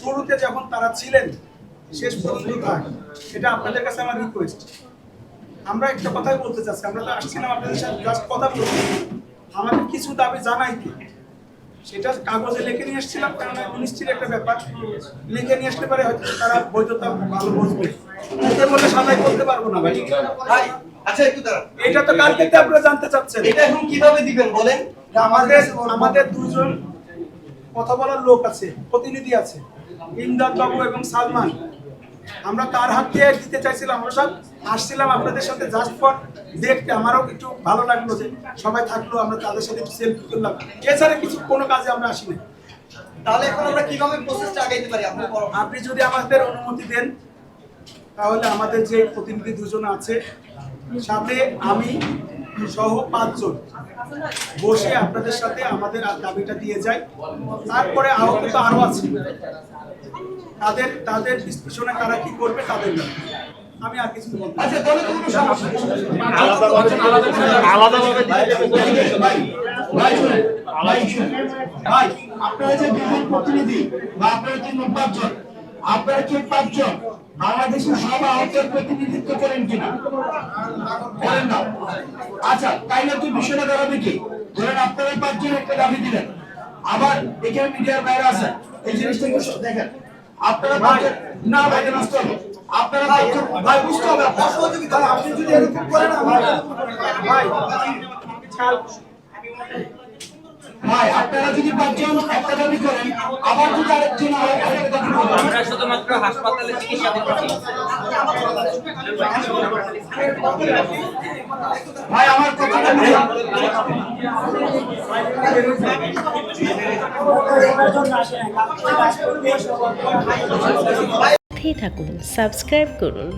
শুরুতে যখন তারা ছিলেন শেষ পর্যন্ত থাক এটা আপনাদের কাছে আমার রিকোয়েস্ট আমরা একটা কথাই বলতে চাচ্ছি আমরা তো আসছিলাম আপনাদের সাথে জাস্ট কথা বলতে। আমাদের কিছু দাবি জানাই কি সেটা কাগজে লিখে নিয়ে এসেছিলাম কারণ মিনিস্ট্রির একটা ব্যাপার। লিখে নিয়ে আসতে পারে হয়তো তারা বৈধতা ভালো বুঝবে। এটা বলে সাজাই করতে পারব না ভাই। ভাই আচ্ছা একটু দাঁড়ান। এটা তো কালকে আপনারা জানতে চাচ্ছেন। এটা এখন কীভাবে দিবেন বলেন? আমাদের আমাদের দুজন কথা বলার লোক আছে প্রতিনিধি আছে ইমদাদ বাবু এবং সালমান। আমরা তার হাত দিয়ে দিতে চাইছিলাম আমরা সব আসছিলাম আপনাদের সাথে জাস্ট ফর দেখতে। আমারও একটু ভালো লাগল যে সবাই থাকল আমরা তাদের সাথে সেলফি করলাম এছাড়া কিছু কোনো কাজে আমরা আসিনি। তাহলে এখন আমরা কীভাবে প্রসেসটা আগাইতে পারি? আপনি যদি আমাদের অনুমতি দেন তাহলে আমাদের যে প্রতিনিধি দুজন আছে সাথে আমি সহ পাঁচজন। বসে আপনাদের সাথে আমাদের আর দাবিটা দিয়ে যাই তারপরে আহত তো আরও আছে। তাদের তাদের বিশ্লেষণে তারা কি করবে তাদের। আমি আর কিছু আচ্ছা। আলাদাভাবে আপনারা যে বিপুল প্রতিনিধি বা আপনারা তিন পাঁচজন আপনারা কি পাঁচজন বাংলাদেশের সব আহতের প্রতিনিধিত্ব করেন কিনা করেন না আচ্ছা তাই না তুই বিষয়টা দাঁড়াবে কি ধরেন আপনারা পাঁচজন একটা দাবি দিলেন আবার এখানে মিডিয়ার বাইরে আছে এই জিনিসটা একটু দেখেন আপনারা পাঁচজন না ভাই নষ্ট হবে আপনারা পাঁচজন ভাই বুঝতে হবে আপনি যদি এরকম করেন ভাই ভাই আপনারা যদি পাঁচজন একটা দাবি করেন আবার যদি আরেকজন আরেকটা দাবি করবেন আমরা শুধুমাত্র হাসপাতালে চিকিৎসা দিচ্ছি। ভাই আমার কথাটা বুঝুন। থাকুন সাবস্ক্রাইব করুন।